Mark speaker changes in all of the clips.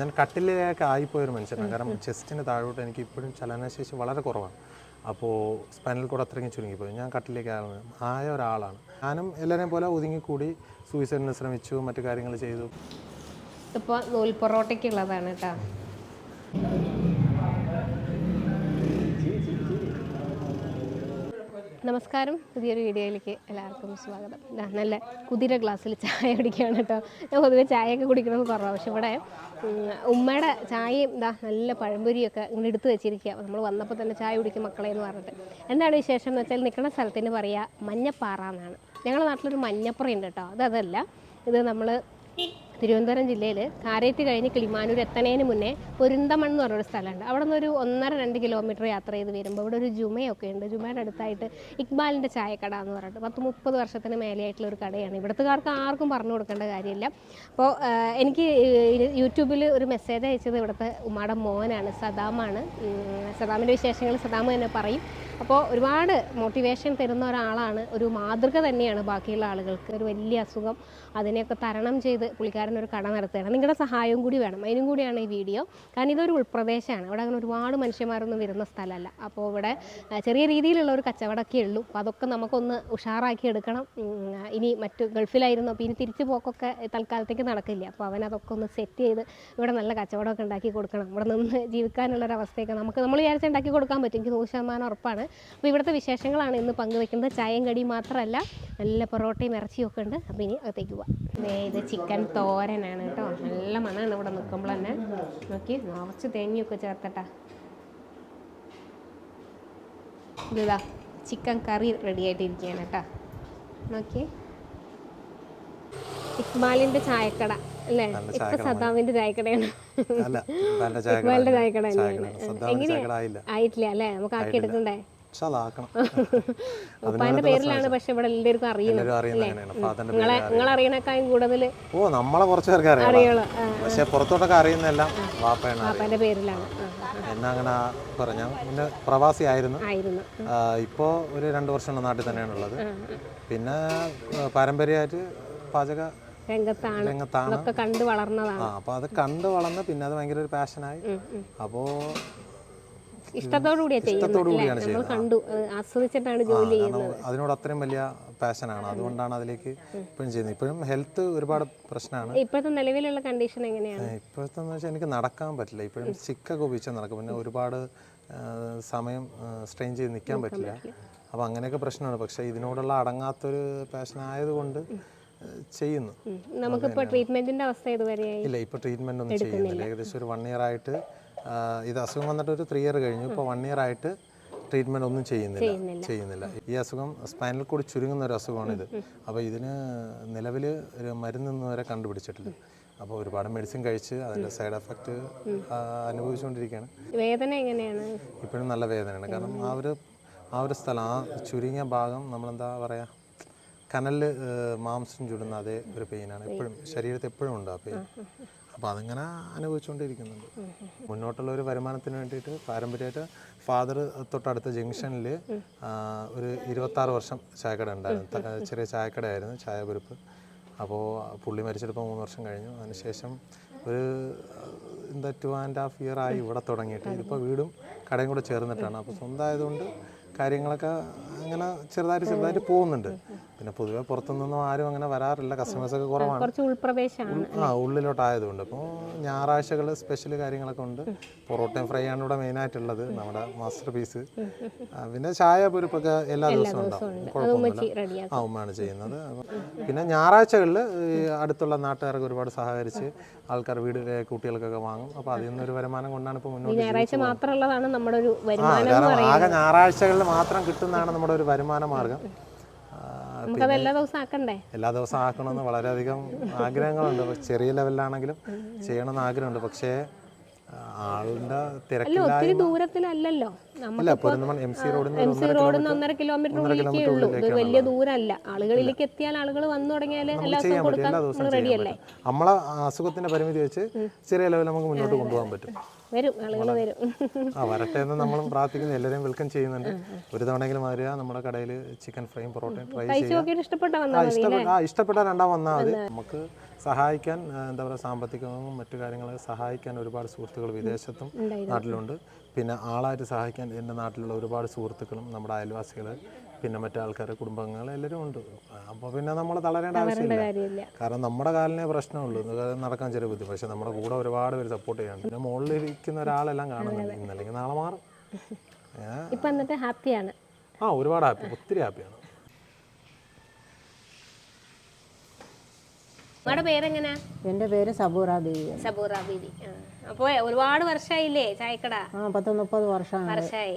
Speaker 1: ഞാൻ കട്ടിലേക്ക് ആയിപ്പോയൊരു മനുഷ്യനാണ്. കാരണം ചെസ്റ്റിന് താഴോട്ട് എനിക്ക് ഇപ്പോഴും ചലനശേഷി വളരെ കുറവാണ്. അപ്പോൾ സ്പൈനൽ കൂടെ അത്രയും ചുരുങ്ങിപ്പോയി. ഞാൻ കട്ടിലേക്ക് ആയ- ആയ ഒരാളാണ്. ഞാനും എല്ലാവരെയും പോലെ ഒതുങ്ങിക്കൂടി സൂയിസൈഡിന് ശ്രമിച്ചു മറ്റു കാര്യങ്ങൾ ചെയ്തു.
Speaker 2: ഇപ്പോൾ നൂൽ പൊറോട്ടയ്ക്കുള്ളതാണ് കേട്ടോ. നമസ്കാരം. പുതിയൊരു വീഡിയോയിലേക്ക് എല്ലാവർക്കും സ്വാഗതം. നല്ല കുതിര ഗ്ലാസ്സിൽ ചായ കുടിക്കുകയാണ് കേട്ടോ. ഞാൻ പൊതുവെ ചായയൊക്കെ കുടിക്കുന്നത് കുറവാണ് പക്ഷെ ഇവിടെ ഉമ്മയുടെ ചായയും ഇതാ നല്ല പഴംപൊരിയൊക്കെ ഇങ്ങനെ എടുത്ത് വെച്ചിരിക്കുക നമ്മൾ വന്നപ്പോൾ തന്നെ ചായ കുടിക്കും മക്കളെ എന്ന് പറഞ്ഞിട്ട്. എന്താണ് വിശേഷം എന്ന് വെച്ചാൽ നിൽക്കുന്ന സ്ഥലത്തിന് പറയുക മഞ്ഞപ്പാറ എന്നാണ്. ഞങ്ങളുടെ നാട്ടിലൊരു മഞ്ഞപ്പുറയുണ്ട് കേട്ടോ. അത് അതല്ല. ഇത് നമ്മൾ തിരുവനന്തപുരം ജില്ലയിൽ കാരേറ്റ് കഴിഞ്ഞ് കിളിമാനൂർ എത്തണേന് മുന്നേ പൊരുന്തമൺ എന്ന് പറഞ്ഞൊരു സ്ഥലമുണ്ട്. അവിടെ നിന്ന് ഒരു ഒന്നര രണ്ട് കിലോമീറ്റർ യാത്ര ചെയ്ത് വരുമ്പോൾ ഇവിടെ ഒരു ജുമയൊക്കെ ഉണ്ട്. ജുമയുടെ അടുത്തായിട്ട് ഇക്ബാലിന്റെ ചായക്കട എന്ന് പറഞ്ഞിട്ട് പത്ത് മുപ്പത് വർഷത്തിന് മേലെയായിട്ടുള്ള ഒരു കടയാണ്. ഇവിടുത്തുകാർക്ക് ആർക്കും പറഞ്ഞു കൊടുക്കേണ്ട കാര്യമില്ല. അപ്പോൾ എനിക്ക് യൂട്യൂബിൽ ഒരു മെസ്സേജ് അയച്ചത് ഇവിടുത്തെ ഉമ്മാടെ മോനാണ് സദാമാണ്. സദാമിന്റെ വിശേഷങ്ങൾ സദാമ് തന്നെ പറയും. അപ്പോൾ ഒരുപാട് മോട്ടിവേഷൻ തരുന്ന ഒരാളാണ്. ഒരു മാതൃക തന്നെയാണ് ബാക്കിയുള്ള ആളുകൾക്ക്. ഒരു വലിയ അസുഖം അതിനെയൊക്കെ തരണം ചെയ്ത് പുള്ളിക്കാരൻ ഒരു കട നടത്തുകയാണ്. നിങ്ങളുടെ സഹായവും കൂടി വേണം. അതിനും കൂടിയാണ് ഈ വീഡിയോ. കാരണം ഇതൊരു ഉൾപ്രദേശമാണ്. ഇവിടെ അങ്ങനെ ഒരുപാട് മനുഷ്യന്മാരൊന്നും വരുന്ന സ്ഥലമല്ല. അപ്പോൾ ഇവിടെ ചെറിയ രീതിയിലുള്ള ഒരു കച്ചവടമൊക്കെ ഉള്ളൂ. അപ്പോൾ അതൊക്കെ നമുക്കൊന്ന് ഉഷാറാക്കി എടുക്കണം. ഇനി മറ്റു ഗൾഫിലായിരുന്നു. അപ്പോൾ ഇനി തിരിച്ചു പോക്കൊക്കെ തൽക്കാലത്തേക്ക് നടക്കില്ല. അപ്പോൾ അവൻ അതൊക്കെ ഒന്ന് സെറ്റ് ചെയ്ത് ഇവിടെ നല്ല കച്ചവടമൊക്കെ ഉണ്ടാക്കി കൊടുക്കണം. ഇവിടെ നിന്ന് ജീവിക്കാനുള്ളൊരവസ്ഥയൊക്കെ നമുക്ക് നമ്മൾ വിചാരിച്ച ഉണ്ടാക്കി കൊടുക്കാൻ പറ്റും. എനിക്ക് നൂറ് ശതമാനം ഉറപ്പാണ്. അപ്പോൾ ഇവിടുത്തെ വിശേഷങ്ങളാണ് ഇന്ന് പങ്കുവെക്കുന്നത്. ചായയും കടിയും മാത്രമല്ല. നല്ല പൊറോട്ടയും ഇറച്ചിയും ഒക്കെ ഉണ്ട്. അപ്പോൾ ഇനി അകത്തേക്ക് പോവാം. ഇത് ചിക്കൻ തോരനാണ് കേട്ടോ. നല്ല മണമാണ് ഇവിടെ നിൽക്കുമ്പോൾ തന്നെ. നോക്കി നിറച്ച് തേങ്ങയൊക്കെ ചേർത്തട്ടാ. ഇതാ ചിക്കൻ കറി റെഡി ആയിട്ടിരിക്കുകയാണ് കേട്ടോ. നോക്കി. ഇക്ബാലിന്റെ ചായക്കട അല്ലേ? ഇപ്പൊ സദാമിന്റെ ചായക്കടയാണ്. ഇക്ബാലിന്റെ ചായക്കട തന്നെയാണ്
Speaker 1: ചായക്കട
Speaker 2: ആയിട്ടില്ല അല്ലേ? നമുക്ക് ആക്കി എടുക്കണ്ടേ? ഉപ്പാന്റെ പേരിലാണ് പക്ഷെ ഇവിടെ എല്ലാവർക്കും അറിയുന്നത് അറിയണേക്കാളും കൂടുതൽ
Speaker 1: ഓ നമ്മളെ കുറച്ച് പേർക്ക് അറിയാം പക്ഷെ പുറത്തോട്ടൊക്കെ അറിയുന്നെല്ലാം വാപ്പയാണ് അറിയാം
Speaker 2: ഉപ്പാന്റെ പേരിലാണ്. ആ, ആ,
Speaker 1: എന്നെ അങ്ങനെ പറഞ്ഞ പിന്നെ പ്രവാസി ആയിരുന്നു. ഇപ്പോൾ ഒരു രണ്ട് വർഷം നാട്ടിൽ തന്നെയാണ് ഉള്ളത്. പിന്നെ പാരമ്പര്യമായിട്ട് പാചക
Speaker 2: രംഗത്താണ്. കണ്ടു വളർന്നതാണ്.
Speaker 1: ആ അപ്പോൾ അത് കണ്ടു വളർന്ന് പിന്നെ അത് ഭയങ്കര ഒരു പാഷനായി അപ്പോൾ
Speaker 2: ഇഷ്ടത്തോടു
Speaker 1: കൂടിയാണ്
Speaker 2: നമ്മൾ കണ്ടു ആസ്വദിച്ചിട്ടാണ് ജോലി ചെയ്യുന്നത്.
Speaker 1: അതിനോട് അത്രയും വലിയ പാഷനാണ് അതുകൊണ്ടാണ് അതിലേക്ക് ഇപ്പോഴും ചെയ്യുന്നത്. ഇപ്പോഴും ഹെൽത്ത് ഒരുപാട് പ്രശ്നമാണ്.
Speaker 2: ഇപ്പോഴത്തെ നിലവിലുള്ള കണ്ടീഷൻ എങ്ങനെയാണ്?
Speaker 1: ഇപ്പോഴത്തെ വെച്ചാൽ എനിക്ക് നടക്കാൻ പറ്റില്ല. ഇപ്പോഴും സിക്കൊക്കെ ഉപയോഗിച്ചാൽ നടക്കും പിന്നെ ഒരുപാട് സമയം സ്ട്രെയിൻ ചെയ്ത് നിൽക്കാൻ പറ്റില്ല. അപ്പോൾ അങ്ങനെയൊക്കെ പ്രശ്നമാണ്. പക്ഷേ ഇതിനോടുള്ള അടങ്ങാത്തൊരു പാഷൻ ആയതുകൊണ്ട് ചെയ്യുന്നു.
Speaker 2: ഉം. നമുക്കിപ്പോ ട്രീറ്റ്മെന്റിന്റെ അവസ്ഥ ഇതുവരെ
Speaker 1: ഇല്ല ഇപ്പോൾ ട്രീറ്റ്മെന്റ് ഒന്നും ചെയ്യുന്നില്ല. ഏകദേശം ഒരു വൺ ഇയർ ആയിട്ട് ഇത് അസുഖം വന്നിട്ട് ഒരു ത്രീ ഇയർ കഴിഞ്ഞു. ഇപ്പോൾ വൺ ഇയർ ആയിട്ട് ട്രീറ്റ്മെന്റ് ഒന്നും ചെയ്യുന്നില്ല. ചെയ്യുന്നില്ല. ഈ അസുഖം സ്പൈനൽ കൂടി ചുരുങ്ങുന്ന ഒരു അസുഖമാണ് ഇത്. അപ്പോൾ ഇതിന് നിലവിൽ ഒരു മരുന്നൊന്നും വരെ കണ്ടുപിടിച്ചിട്ടില്ല. അപ്പോൾ ഒരുപാട് മെഡിസിൻ കഴിച്ച് അതിന്റെ സൈഡ് എഫക്റ്റ് അനുഭവിച്ചുകൊണ്ടിരിക്കുകയാണ്.
Speaker 2: വേദന എങ്ങനെയാണ്?
Speaker 1: ഇപ്പോഴും നല്ല വേദനയാണ്. കാരണം ആ ഒരു ആ ഒരു സ്ഥലം ആ ചുരുങ്ങിയ ഭാഗം നമ്മളെന്താ പറയുക കനലിൽ മാംസം ചുടുന്ന അതേ ഒരു പെയിനാണ്. എപ്പോഴും ശരീരത്തിൽ എപ്പോഴും ഉണ്ട് ആ പെയിൻ. അപ്പോൾ അതിങ്ങനെ അനുഭവിച്ചുകൊണ്ടിരിക്കുന്നുണ്ട് മുന്നോട്ടുള്ള ഒരു വരുമാനത്തിന് വേണ്ടിയിട്ട് പാരമ്പര്യമായിട്ട് ഫാദർ തൊട്ടടുത്ത ജംഗ്ഷനിൽ ഒരു ഇരുപത്താറ് വർഷം ചായക്കട ഉണ്ടായിരുന്നു. ചെറിയ ചായക്കടയായിരുന്നു ചായപുരുപ്പ് അപ്പോൾ പുള്ളി മരിച്ചെടുപ്പോൾ മൂന്ന് വർഷം കഴിഞ്ഞു. അതിനുശേഷം ഒരു എന്താ ടു ആൻഡ് ഹാഫ് ഇയർ ആയി ഇവിടെ തുടങ്ങിയിട്ട്. ഇതിപ്പോൾ വീടും കടയും കൂടെ ചേർന്നിട്ടാണ്. അപ്പോൾ സ്വന്തമായതുകൊണ്ട് കാര്യങ്ങളൊക്കെ അങ്ങനെ ചെറുതായിട്ട് ചെറുതായിട്ട് പോകുന്നുണ്ട്. പിന്നെ പൊതുവെ പുറത്തുനിന്നൊന്നും ആരും അങ്ങനെ വരാറില്ല. കസ്റ്റമേഴ്സ് ഒക്കെ കുറവാണ്.
Speaker 2: കുറച്ച് ഉൾപ്രവേശമാണ്
Speaker 1: ആ ഉള്ളിലോട്ടായതുകൊണ്ട് അപ്പോൾ ഞായറാഴ്ചകൾ സ്പെഷ്യൽ കാര്യങ്ങളൊക്കെ ഉണ്ട്. പൊറോട്ടയും ഫ്രൈ ആണ് ഇവിടെ മെയിനായിട്ടുള്ളത് നമ്മുടെ മാസ്റ്റർ പീസ് പിന്നെ ചായ പൊരിപ്പൊക്കെ എല്ലാ ദിവസവും ഉണ്ടാവും. കുഴപ്പമൊന്നുമില്ല. ആ ഉമ്മയാണ് ചെയ്യുന്നത്. പിന്നെ ഞായറാഴ്ചകളിൽ അടുത്തുള്ള നാട്ടുകാർക്ക് ഒരുപാട് സഹകരിച്ച് ആൾക്കാർ വീടിലെ കുട്ടികൾക്കൊക്കെ വാങ്ങും. അപ്പോൾ അതിൽ നിന്നൊരു വരുമാനം കൊണ്ടാണ് ഇപ്പോൾ മുന്നോട്ട്
Speaker 2: ഞായറാഴ്ച മാത്രമുള്ളതാണ് നമ്മുടെ ഒരു വരുമാനം
Speaker 1: ആകെ ഞായറാഴ്ചകളിൽ മാത്രം കിട്ടുന്നതാണ് നമ്മുടെ ഒരു വരുമാന മാർഗം.
Speaker 2: എല്ലാ ദിവസവും ആക്കണ്ടേ?
Speaker 1: എല്ലാ ദിവസവും ആക്കണമെന്ന് വളരെയധികം ആഗ്രഹങ്ങളുണ്ട്. ചെറിയ ലെവലിലാണെങ്കിലും ചെയ്യണമെന്ന് ആഗ്രഹമുണ്ട്. പക്ഷേ ആളുടെ തിരക്കിലായി റോഡിൽ
Speaker 2: ഒന്നര ഇത് വലിയ ദൂരമല്ല. ആളുകളിലേക്ക് എത്തിയാൽ ആളുകൾ വന്നു തുടങ്ങിയാൽ എല്ലാ ദിവസവും കൊടുക്കാൻ റെഡിയല്ലേ
Speaker 1: നമ്മളെ അസുഖത്തിന്റെ പരിമിതി വെച്ച് ചെറിയ ലെവലിൽ നമുക്ക് മുന്നോട്ട് കൊണ്ടുപോകാൻ പറ്റും.
Speaker 2: വരും ആളുകൾ വരും.
Speaker 1: ആ വരട്ടെ എന്ന് നമ്മളും പ്രാർത്ഥിക്കുന്നു എല്ലാവരെയും വെൽക്കം ചെയ്യുന്നുണ്ട്. ഒരു തവണയെങ്കിലും വരിക നമ്മുടെ കടയിൽ ചിക്കൻ ഫ്രൈയും പൊറോട്ടയും ട്രൈ ചെയ്യുക.
Speaker 2: ഇഷ്ടപ്പെട്ട
Speaker 1: ആ ഇഷ്ടപ്പെട്ട രണ്ടാം വന്നാൽ മതി. നമുക്ക് സഹായിക്കാൻ എന്താ പറയുക സാമ്പത്തികവും മറ്റു കാര്യങ്ങളെ സഹായിക്കാൻ ഒരുപാട് സുഹൃത്തുക്കൾ വിദേശത്തും നാട്ടിലുണ്ട്. പിന്നെ ആളായിട്ട് സഹായിക്കാൻ എന്റെ നാട്ടിലുള്ള ഒരുപാട് സുഹൃത്തുക്കളും നമ്മുടെ അയൽവാസികൾ പിന്നെ മറ്റേ ആൾക്കാർ കുടുംബങ്ങൾ എല്ലാവരും ഉണ്ട്. അപ്പോൾ പിന്നെ നമ്മൾ തളരേണ്ട ആവശ്യമില്ല. കാരണം നമ്മുടെ കാലിനെ പ്രശ്നമുള്ളൂ. നടക്കാൻ ചെറിയ ബുദ്ധി. പക്ഷെ നമ്മുടെ കൂടെ ഒരുപാട് പേര് സപ്പോർട്ട് ചെയ്യാണ്ട് പിന്നെ മുകളിലിരിക്കുന്ന ഒരാളെല്ലാം കാണുന്നുണ്ട്. ഇന്നല്ലെങ്കിൽ നാളെ മാറും.
Speaker 2: ഇപ്പം എന്നിട്ട് ഹാപ്പിയാണ്
Speaker 1: ആ ഒരുപാട് ഹാപ്പി ഒത്തിരി ഹാപ്പിയാണ്
Speaker 2: നിങ്ങളുടെ പേരെങ്ങനെ?
Speaker 3: എന്റെ പേര് സബൂറ ദേവി
Speaker 2: സബൂറ ബീവി അപ്പോൾ ഒരുപാട് വർഷമായില്ലേ ചായക്കട?
Speaker 3: ആ പത്ത് മുപ്പത് വർഷം
Speaker 2: വർഷമായി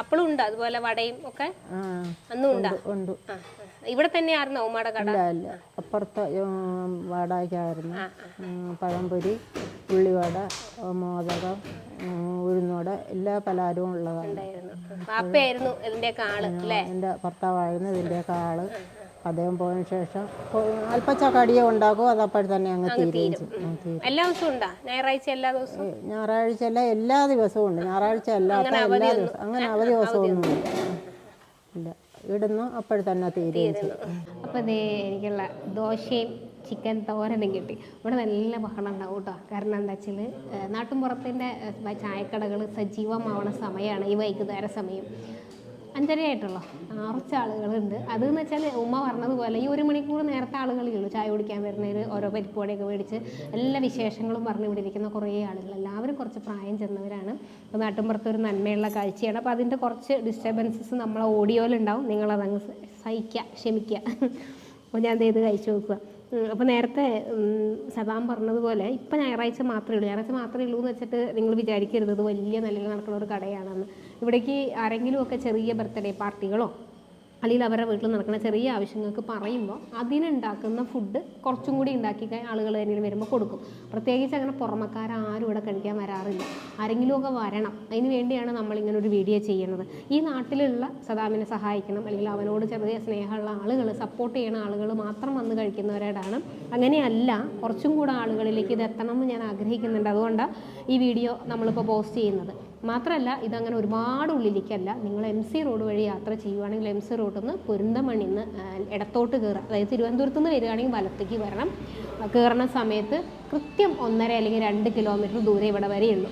Speaker 2: അപ്പോഴും ഉണ്ട്? അതുപോലെ വടയും ഒക്കെ? അന്നും ഉണ്ടോ
Speaker 3: ഉണ്ട്.
Speaker 2: ഇവിടെ തന്നെയായിരുന്നു ഉമ്മയുടെ കട?
Speaker 3: ഇല്ല അപ്പുറത്ത് വാടകയ്ക്കായിരുന്നു. പഴംപൊരി ഉള്ളിവട മോദകം ഉഴുന്നോട് എല്ലാ പലഹാരവും ഉള്ളതാണ്.
Speaker 2: ഉണ്ടായിരുന്നു. പാപ്പയായിരുന്നു ഇതിന്റെയൊക്കെ ആൾ അല്ലേ?
Speaker 3: എന്റെ ഭർത്താവായിരുന്നു ഇതിന്റെയൊക്കെ ആൾ. അദ്ദേഹം പോയതിനു ശേഷം അല്പച്ചക്കടിയെ ഉണ്ടാക്കും. അത് അപ്പോൾ തന്നെ അങ്ങ് തീരുകയും ചെയ്യും. തീരും.
Speaker 2: എല്ലാ ദിവസവും ഉണ്ടാ? ഞായറാഴ്ച എല്ലാ ദിവസവും?
Speaker 3: ഞായറാഴ്ച അല്ല എല്ലാ ദിവസവും ഉണ്ട്. ഞായറാഴ്ച അല്ലാത്ത എല്ലാ ദിവസവും അങ്ങനെ അവധി ദിവസവും ഇല്ല. ഇടുന്നു അപ്പോൾ തന്നെ തീരുകയും ചെയ്യും.
Speaker 2: അപ്പോൾ ദേ എനിക്കുള്ള ദോശയും ചിക്കൻ തോരനും കിട്ടി. ഇവിടെ നല്ല ബഹളം ഉണ്ടാവും കേട്ടോ. കാരണം എന്താ വെച്ചാൽ നാട്ടുംപുറത്തിന്റെ ചായക്കടകൾ സജീവമാവണ സമയമാണ് ഈ വൈകുന്നേര സമയം. അഞ്ചര കുറച്ച് ആളുകളുണ്ട്. അതെന്ന് വെച്ചാൽ ഉമ്മ പറഞ്ഞതുപോലെ ഈ ഒരു മണിക്കൂർ നേരത്തെ ആളുകളേ ഉള്ളൂ. ചായ കുടിക്കാൻ വരുന്നവർ ഓരോ പരിപ്പുവടയൊക്കെ മേടിച്ച് എല്ലാ വിശേഷങ്ങളും പറഞ്ഞു ഇവിടെ ഇരിക്കുന്ന കുറേ ആളുകൾ. എല്ലാവരും കുറച്ച് പ്രായം ചെന്നവരാണ്. നാട്ടിൻപുറത്ത് ഒരു നന്മയുള്ള കാഴ്ചയാണ്. അപ്പോൾ അതിന്റെ കുറച്ച് ഡിസ്റ്റർബൻസസ് നമ്മളെ ഓഡിയോയിലുണ്ടാവും നിങ്ങളതങ്ങ് സഹിക്കുക ക്ഷമിക്കുക അപ്പോൾ ഞാൻ ഇത് കഴിച്ചു നോക്കുക. അപ്പോൾ നേരത്തെ സദാം പറഞ്ഞതുപോലെ ഇപ്പം ഞായറാഴ്ച മാത്രമേ ഉള്ളൂ. ഞായറാഴ്ച മാത്രമേ ഉള്ളൂ എന്ന് വെച്ചിട്ട് നിങ്ങൾ വിചാരിക്കരുത്. വലിയ നിലയിൽ നടക്കുന്ന ഒരു കടയാണെന്ന്. ഇവിടേക്ക് ആരെങ്കിലുമൊക്കെ ചെറിയ ബർത്ത്ഡേ പാർട്ടികളോ അല്ലെങ്കിൽ അവരുടെ വീട്ടിൽ നടക്കുന്ന ചെറിയ ആവശ്യങ്ങൾക്ക് പറയുമ്പോൾ അതിനുണ്ടാക്കുന്ന ഫുഡ് കുറച്ചും കൂടി ഉണ്ടാക്കി ആളുകൾ തന്നെ വരുമ്പോൾ കൊടുക്കും. പ്രത്യേകിച്ച് അങ്ങനെ പുറമക്കാരും ഇവിടെ കഴിക്കാൻ വരാറില്ല. ആരെങ്കിലുമൊക്കെ വരണം. അതിന് വേണ്ടിയാണ് നമ്മളിങ്ങനെ ഒരു വീഡിയോ ചെയ്യുന്നത്. ഈ നാട്ടിലുള്ള സദാമിനെ സഹായിക്കണം. അല്ലെങ്കിൽ അവനോട് ചെറിയ സ്നേഹമുള്ള ആളുകൾ സപ്പോർട്ട് ചെയ്യുന്ന ആളുകൾ മാത്രം വന്ന് കഴിക്കുന്നവരോടാണ്. അങ്ങനെയല്ല കുറച്ചും കൂടെ ആളുകളിലേക്ക് ഇത് എത്തണം എന്ന് ഞാൻ ആഗ്രഹിക്കുന്നുണ്ട്. അതുകൊണ്ടാണ് ഈ വീഡിയോ നമ്മളിപ്പോൾ പോസ്റ്റ് ചെയ്യുന്നത്. മാത്രമല്ല ഇതങ്ങനെ ഒരുപാട് ഉള്ളിലേക്കല്ല. നിങ്ങൾ എം സി റോഡ് വഴി യാത്ര ചെയ്യുവാണെങ്കിൽ എം സി റോഡിൽ നിന്ന് പൊരുന്തമണ്ണിൽ നിന്ന് ഇടത്തോട്ട് കയറുക അതായത് തിരുവനന്തപുരത്ത് നിന്ന് വരികയാണെങ്കിൽ വലത്തേക്ക് വരണം. കയറുന്ന സമയത്ത് കൃത്യം ഒന്നര അല്ലെങ്കിൽ രണ്ട് കിലോമീറ്റർ ദൂരെ ഇവിടെ വരെയുള്ളൂ.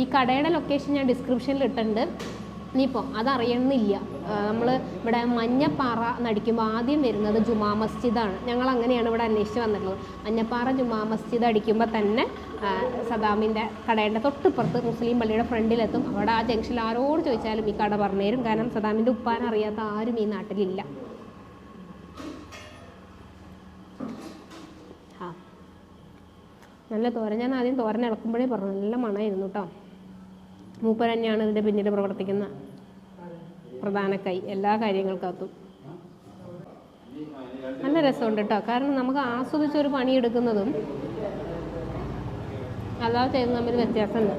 Speaker 2: ഈ കടയുടെ ലൊക്കേഷൻ ഞാൻ ഡിസ്ക്രിപ്ഷനിൽ ഇട്ടിട്ടുണ്ട്. ഇനിയിപ്പോൾ അതറിയണമെന്നില്ല നമ്മൾ ഇവിടെ മഞ്ഞപ്പാറ നടിക്കുമ്പോൾ ആദ്യം വരുന്നത് ജുമാ മസ്ജിദാണ്. ഞങ്ങൾ അങ്ങനെയാണ് ഇവിടെ അന്വേഷിച്ച് വന്നിട്ടുള്ളത്. മഞ്ഞപ്പാറ ജുമാ മസ്ജിദ് അടിക്കുമ്പോൾ തന്നെ സദാമിന്റെ കടയുടെ തൊട്ടിപ്പുറത്ത് മുസ്ലിം പള്ളിയുടെ ഫ്രണ്ടിലെത്തും. അവിടെ ആ ജംഗ്ഷനിൽ ആരോട് ചോദിച്ചാലും ഈ കട പറഞ്ഞു തരും. കാരണം സദാമിന്റെ ഉപ്പാൻ അറിയാത്ത ആരും ഈ നാട്ടിലില്ല. നല്ല തോര ഞാൻ ആദ്യം തോരൻ ഇളക്കുമ്പോഴേ പറഞ്ഞു. നല്ല മണമായിരുന്നു കേട്ടോ. മൂപ്പൻ തന്നെയാണ് ഇതിന്റെ പിന്നിൽ പ്രവർത്തിക്കുന്ന പ്രധാന കൈ. എല്ലാ കാര്യങ്ങൾക്കകത്തും. നല്ല രസമുണ്ട് കേട്ടോ. കാരണം നമുക്ക് ആസ്വദിച്ചൊരു പണിയെടുക്കുന്നതും അല്ലാതെ ചെയ്യുന്ന തമ്മിൽ വ്യത്യാസമുണ്ട്.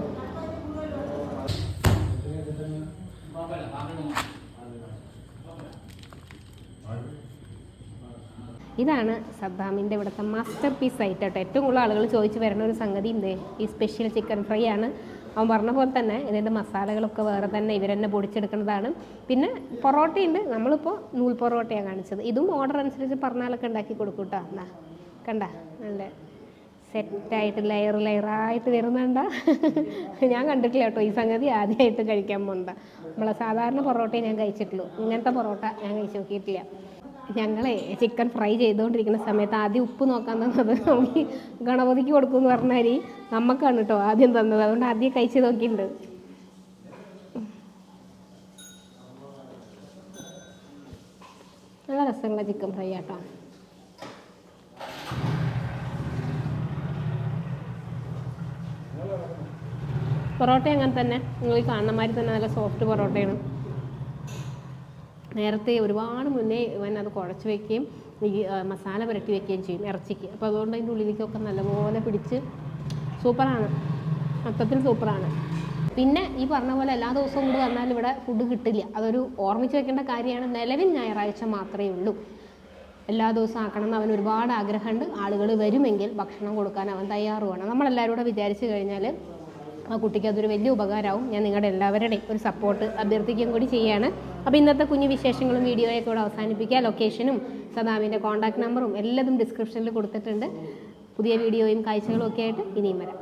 Speaker 2: ഇതാണ് സബ്ബാമിന്റെ ഇവിടുത്തെ മാസ്റ്റർ പീസ് ആയിട്ട് കേട്ടോ. ഏറ്റവും കൂടുതൽ ആളുകൾ ചോദിച്ചു വരുന്ന ഒരു സംഗതി ഉണ്ട് ഈ സ്പെഷ്യൽ ചിക്കൻ ഫ്രൈ ആണ്. അവൻ പറഞ്ഞ പോലെ തന്നെ ഇതിന്റെ മസാലകളൊക്കെ വേറെ തന്നെ ഇവർ തന്നെ പൊടിച്ചെടുക്കുന്നതാണ്. പിന്നെ പൊറോട്ടയുണ്ട്. നമ്മളിപ്പോൾ നൂൽ പൊറോട്ടയാണ് കാണിച്ചത്. ഇതും ഓർഡർ അനുസരിച്ച് പറഞ്ഞാലൊക്കെ ഉണ്ടാക്കി കൊടുക്കൂട്ടോ കേട്ടോ. എന്നാ കണ്ട? നല്ല സെറ്റായിട്ട് ലെയർ ലെയറായിട്ട് വരുന്നുണ്ട ഞാൻ കണ്ടിട്ടില്ല കേട്ടോ. ഈ സംഗതി ആദ്യമായിട്ട് കഴിക്കാൻ പോകുന്നതാ നമ്മളെ സാധാരണ പൊറോട്ടയെ ഞാൻ കഴിച്ചിട്ടുള്ളൂ. ഇങ്ങനത്തെ പൊറോട്ട ഞാൻ കഴിച്ച് നോക്കിയിട്ടില്ല. ഞങ്ങളെ ചിക്കൻ ഫ്രൈ ചെയ്തുകൊണ്ടിരിക്കുന്ന സമയത്ത് ആദ്യം ഉപ്പ് നോക്കാൻ തന്നത് നമുക്ക് ഗണപതിക്ക് കൊടുക്കുമെന്ന് പറഞ്ഞാൽ നമുക്കാണ് കേട്ടോ ആദ്യം തന്നത്. അതുകൊണ്ട് ആദ്യം കഴിച്ച് നോക്കിയിട്ടുണ്ട്. നല്ല രസമുള്ള ചിക്കൻ ഫ്രൈ ആട്ടോ. പൊറോട്ട അങ്ങനെ തന്നെ. നിങ്ങൾ കാണുന്ന മാതിരി തന്നെ നല്ല സോഫ്റ്റ് പൊറോട്ടയാണ്. നേരത്തെ ഒരുപാട് മുന്നേ ഇവൻ അത് കുഴച്ച് വെക്കുകയും ഈ മസാല പുരട്ടി വെക്കുകയും ചെയ്യും ഇറച്ചിക്ക്. അപ്പോൾ അതുകൊണ്ട് അതിന്റെ ഉള്ളിലേക്കൊക്കെ നല്ലപോലെ പിടിച്ച് സൂപ്പറാണ്. മൊത്തത്തിൽ സൂപ്പറാണ്. പിന്നെ ഈ പറഞ്ഞ പോലെ എല്ലാ ദിവസവും കൂടി വന്നാൽ ഇവിടെ ഫുഡ് കിട്ടില്ല. അതൊരു ഓർമ്മിച്ച് വെക്കേണ്ട കാര്യമാണ്. നിലവിൽ ഞായറാഴ്ച മാത്രമേ ഉള്ളൂ. എല്ലാ ദിവസവും ആക്കണം എന്ന് അവൻ ഒരുപാട് ആഗ്രഹമുണ്ട്. ആളുകൾ വരുമെങ്കിൽ ഭക്ഷണം കൊടുക്കാൻ അവൻ തയ്യാറുമാണ് നമ്മളെല്ലാവരും കൂടെ വിചാരിച്ചു കഴിഞ്ഞാൽ ആ കുട്ടിക്ക് അതൊരു വലിയ ഉപകാരമാവും. ഞാൻ നിങ്ങളുടെ എല്ലാവരുടെയും ഒരു സപ്പോർട്ട് അഭ്യർത്ഥിക്കുകയും കൂടി ചെയ്യുകയാണ്. അപ്പോൾ ഇന്നത്തെ കുഞ്ഞു വിശേഷങ്ങളും വീഡിയോയൊക്കെ ഇവിടെ അവസാനിപ്പിക്കുക. ലൊക്കേഷനും സദാമിന്റെ കോൺടാക്ട് നമ്പറും എല്ലാതും ഡിസ്ക്രിപ്ഷനിൽ കൊടുത്തിട്ടുണ്ട്. പുതിയ വീഡിയോയും കാഴ്ചകളും ഒക്കെ ആയിട്ട് ഇനിയും വരാം.